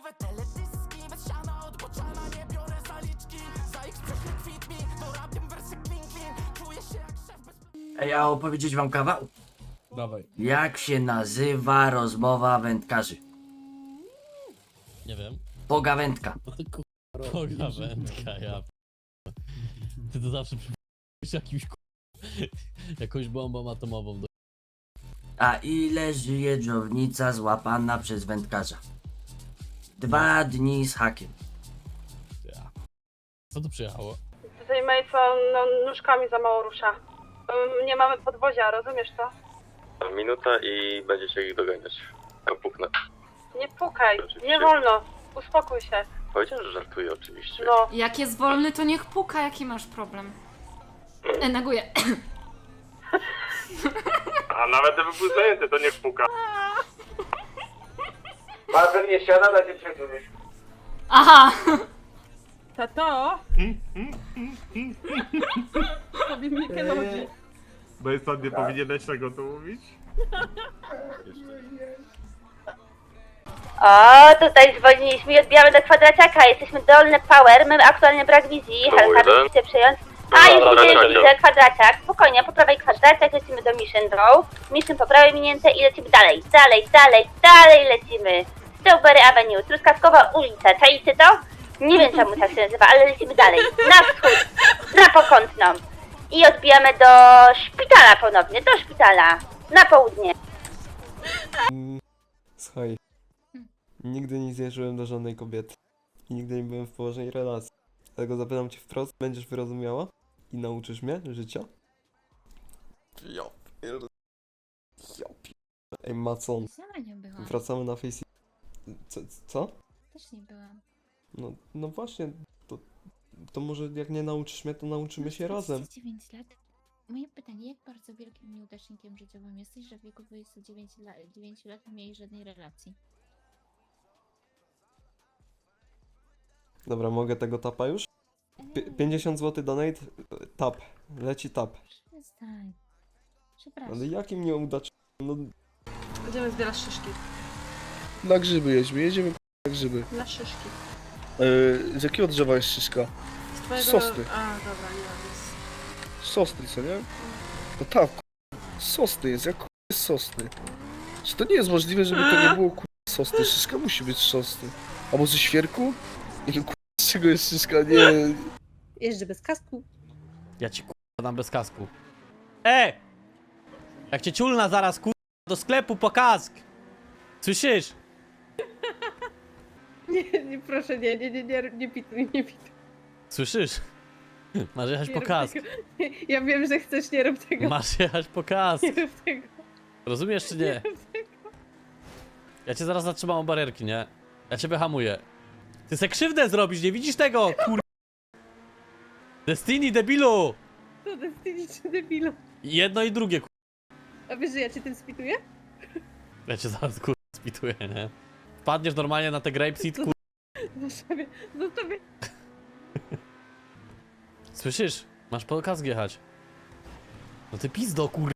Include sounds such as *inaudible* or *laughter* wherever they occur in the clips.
nowe teledyski Bez siana od bociana nie biorę zaliczki Za ich sprzeczny kwit mi To rapiem wersy clean clean Czuję się jak szef bez Ej, a opowiedzieć wam kawał? Dawaj. Jak się nazywa rozmowa wędkarzy? Nie wiem. Pogawędka. Pogawędka, ja. p- Ty to zawsze przypomnisz jakimś k- jakąś bombą atomową. Do... A ile żyje dżownica złapana przez wędkarza? Dwa dni z hakiem. Ja. Co tu przyjechało? Tutaj Mason no, nóżkami za mało rusza. Um, Nie mamy podwozia, rozumiesz to? Minuta i będziecie ich doganiać. Ja puknę. Nie pukaj, Oczywiście. nie wolno. Uspokój się. Powiedziałem, że żartuję oczywiście. No, Jak jest wolny, to niech puka, jaki masz problem. E, neguję. A nawet gdyby był zajęty, to niech puka. Marvel nie siada, dajcie przeczuć. Aha! tato! Tobie mi chodzi. Mason, nie powinieneś tego tu mówić? O, tutaj zwolniliśmy i odbijamy do kwadraciaka. Jesteśmy dolny power, mamy aktualnie brak wizji. To Helka, chcę przejąć. A, już widzę, widzę, kwadraciak. Spokojnie, po prawej kwadraciak, lecimy do Mission Row. Mission po prawej minięte i lecimy dalej, dalej, dalej, dalej lecimy. Strawberry Avenue, Truskawkowa ulica, czaicie to? Nie wiem czemu tak się nazywa, ale lecimy dalej. Na wschód, na pokątną. I odbijamy do szpitala ponownie, do szpitala. Na południe. Słuchaj. Nigdy nie zjeżyłem do żadnej kobiety. I nigdy nie byłem w poważnej relacji. Dlatego zapytam cię wprost, będziesz wyrozumiała? I nauczysz mnie życia? Ja pier... Ja pier... Ej, Macon, wracamy na Face... Co? co? Też nie byłam. No, no właśnie, to, to może jak nie nauczysz mnie, to nauczymy się razem. 29 lat. Moje pytanie, jak bardzo wielkim nieudacznikiem życiowym jesteś, że w wieku 29 lat, 9 lat nie miałeś żadnej relacji? Dobra, mogę tego tapa już? Pi- 50 zł donate, tap, leci tap. Przestań. Przepraszam. Ale jakim nieudacznikiem? No, Będziemy zbierać szyszki. Na grzyby jedźmy, jedziemy na grzyby. Na szyszki. Yy, z jakiego drzewa jest szyszka? Z twojego... Sosny. A, dobra, nie mam nic. Sosny, co nie? No tak, k***, sosny jest, jak k***, jest sosny? Czy to nie jest możliwe, żeby to nie było k***, sosny? Szyszka musi być sosny. Albo ze świerku? Nie wiem, k***, z czego jest szyszka, nie... Jeżdżę bez kasku. Ja ci k***a dam bez kasku. E! Jak cię ciulna zaraz k***a do sklepu po kask! Słyszysz? *laughs* Nie, nie, proszę, nie, nie, nie, nie, nie pituj, nie pituj. Słyszysz? Masz jechać Nie po rób kask. tego. Ja wiem, że chcesz, nie rób tego. Masz jechać po kask. Nie rób tego. Rozumiesz czy nie? Ja cię zaraz zatrzymam o barierki, nie? Ja cię wyhamuję. Ty se krzywdę zrobisz, nie widzisz tego, kur... Destiny, debilu! To Destiny czy debilu. Jedno i drugie, kur... A wiesz, że ja cię tym spituję? Ja cię zaraz, kur... spituję, nie? Wpadniesz normalnie na te grapeseed, kur... Zostawię, zostawię. Słyszysz? Masz po kask jechać. No ty pizdo, kur...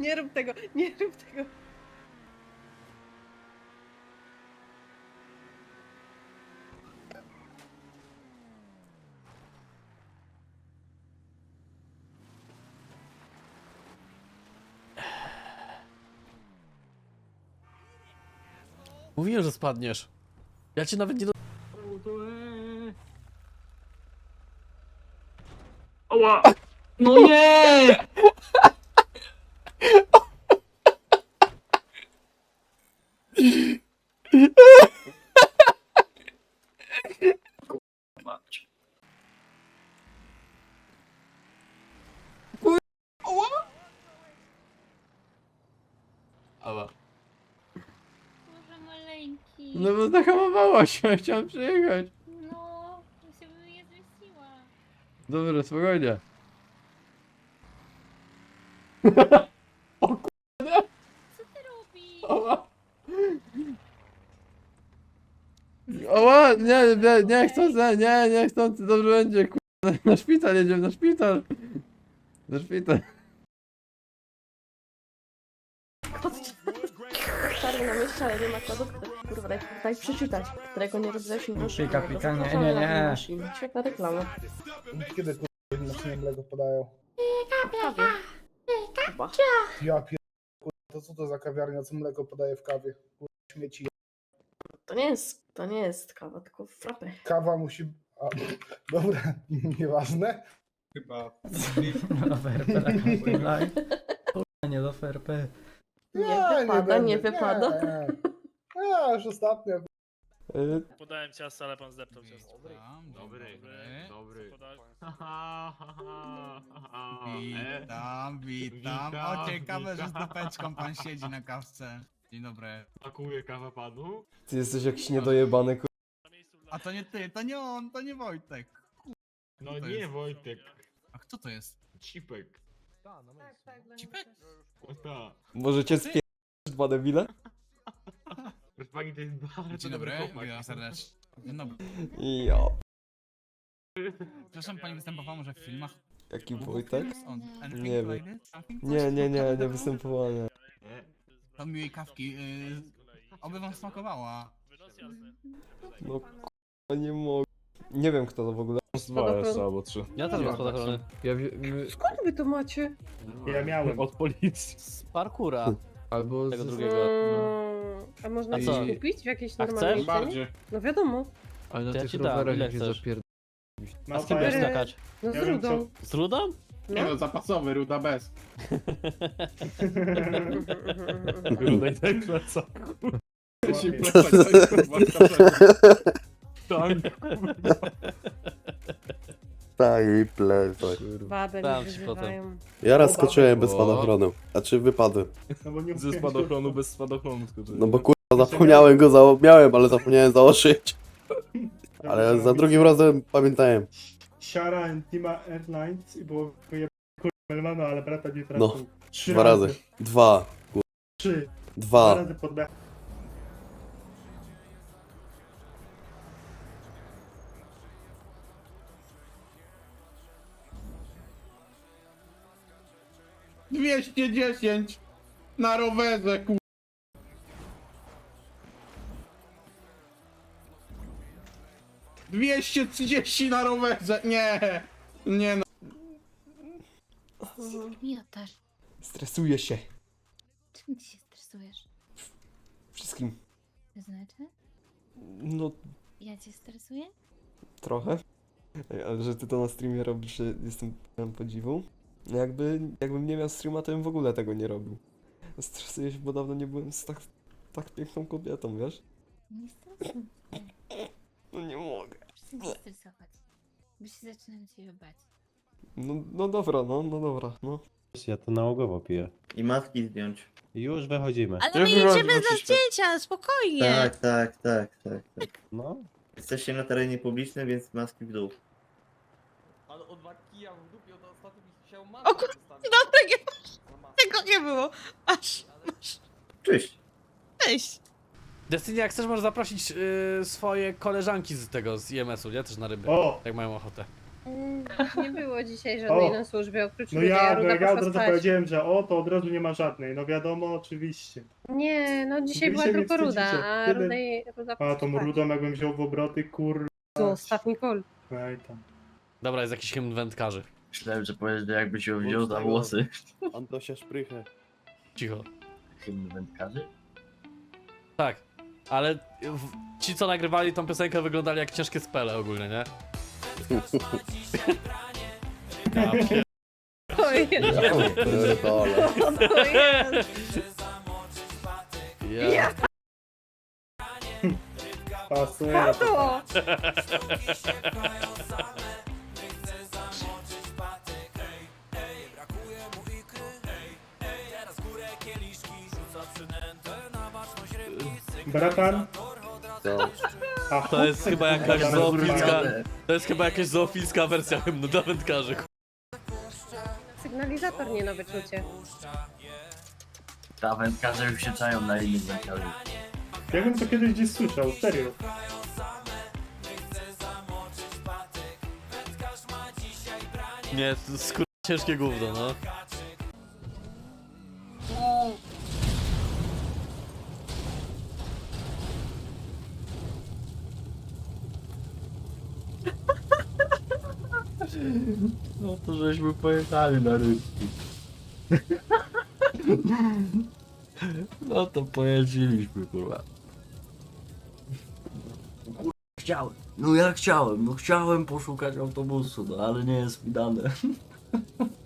Nie rób tego, nie rób tego. Mówiłem, że spadniesz. Ja cię nawet nie do... No nie! *laughs* Ała. Boże maleńki. No bo się, *laughs* chciałem przyjechać. No, ja się bym nie zmieściła. Dobra, spokojnie. *laughs* Co ty robisz? Ała. Ała, nie, nie, nie chcąc, nie, nie, nie chcąc, dobrze będzie, kurwa, na szpital jedziemy, na szpital. Na szpital. Stary na mieście, ale nie ma kodu, który, kurwa, daj, daj przeczytać, którego nie robiłeś nie Pika, pika, nie, nie, nie. Świetna reklama. Kiedy kurwa maszyny mleko podają? Kawie. Chyba. Ja pier... kurwa, to co to za kawiarnia, co mleko podaje w kawie? Kurwa, śmieci. To nie jest, to nie jest kawa, tylko frappe. Kawa musi... A, dobra, nieważne. Chyba. Nie do FRP. Nie wypada, nie wypada. Nie. Ja już ostatnio. Y, Podałem ciasto, ale pan zdeptał ciasto. Dobry, dobry. Witam, witam. O, ciekawe, że z dupeczką pan siedzi na kawce. Dzień dobry. Pakuje kawę panu? Ty jesteś jakiś niedojebany, kur... A to nie ty, to nie on, to nie Wojtek. No To nie jest- Wojtek, A kto to jest? Cipek. Cipek? O ta. Możecie spierdolić dwa debile? *laughs* Proszę pani, to jest bardzo Dzień dobry, witam serdecznie. Dzień dobry. Ja. Przepraszam, pani występowała może w filmach? Jaki Wojtek? On- anything Nie wiem. like this? Something? Nie, nie, nie, nie występowałem. Nie. To miłej kawki. Yy, oby wam smakowała. No k***a, nie mogę. Nie wiem kto to w ogóle. Dwa jeszcze albo trzy. Ja też mam spadochrony. Skąd wy to macie? Ja miałem. Od policji. Z parkura. Albo Tego z... drugiego. No. Mm, A można A coś co? kupić w jakiejś A normalnej chcesz? cenie? No wiadomo. Ale To ja ci dam, ile chcesz? A z kim będziesz skakać? No z Ja wiem, rudą. Z rudą? No. zapasowy, ruda bez. Rudej tak tank. Tak, i plecak. Babę Tam mi ci. Ja raz skoczyłem bez spadochronu. A czy wypadłem? No bo nie Ze spadochronu, bez spadochronu. No bo kurwa zapomniałem go, zało- miałem, ale zapomniałem założyć. *laughs* Ale za drugim razem pamiętałem. Siara and Airlines i było wyjebane Melmana, ale brata nie trafił. No, Dwa razy. Dwa, Trzy. Dwa dwa, razy pod. 210 na rowerze, ku... Dwieście trzydzieści na rowerze, nie, nie no. Zmiotasz. Stresuję się. Czym ty się stresujesz? Wszystkim. To znaczy? No, Ja cię stresuję? trochę. Ale że ty to na streamie robisz, jestem pełen podziwu. No Jakby, jakbym nie miał streama, to bym w ogóle tego nie robił. Stresuję się, bo dawno nie byłem z tak, tak piękną kobietą, wiesz? Nie stresuj. No nie mogę. Przestań się stresować. Bo się zaczynam ciebie bać. No, no dobra, no, no dobra, no. Ja to nałogowo piję. I maski zdjąć. Już wychodzimy. Ale my jedziemy za zdjęcia, spokojnie. tak, tak, tak, tak. No. Jesteście na terenie publicznym, więc maski w dół. Ale o dwa kija w dupie od ostatnio mi się O kur- Dobra, nie, tego nie było. Aż, Cześć. cześć. Destiny, jak chcesz, możesz zaprosić y, swoje koleżanki z tego, z IMS-u, nie? Też na ryby. O! Jak mają ochotę. Mm, Nie było dzisiaj żadnej O. na służbie, oprócz No Rudy, ja, no Ruda ja od poszła razu spać. powiedziałem, że o, to od razu nie ma żadnej. No wiadomo, oczywiście. Nie, no dzisiaj Wy była się tylko Ruda, wstydzicie. a Kiedy- Ruda, A poszła tą spać. rudą jakbym wziął w obroty, kur... Zostaw Nicole. Ej tam. Dobra, jest jakiś hymn wędkarzy. Myślałem, że powiesz, że jakby się wziął za włosy. Antosia Szprychę. Cicho. Hymn wędkarzy? Tak. Ale w, ci, co nagrywali tą piosenkę, wyglądali jak ciężkie spele ogólnie, nie? Ja pier- Oj, Pierdolę. to jest. ja. Pasuje. Tato! Bratan? To jest chyba jakaś Dobra, zoofilska... To jest chyba jakaś zoofilska wersja hymnu *laughs* dla wędkarzy. Sygnalizator nie na wyczucie. ta wędkarze już się czają na innych wędkarzy. Ja bym to kiedyś gdzieś słyszał, serio. Nie, to ciężkie gówno, no. No to żeśmy pojechali na rybki. *laughs* No to pojeździliśmy, kurwa. Chciałem. No ja chciałem, no chciałem poszukać autobusu, no ale nie jest mi dane. *laughs*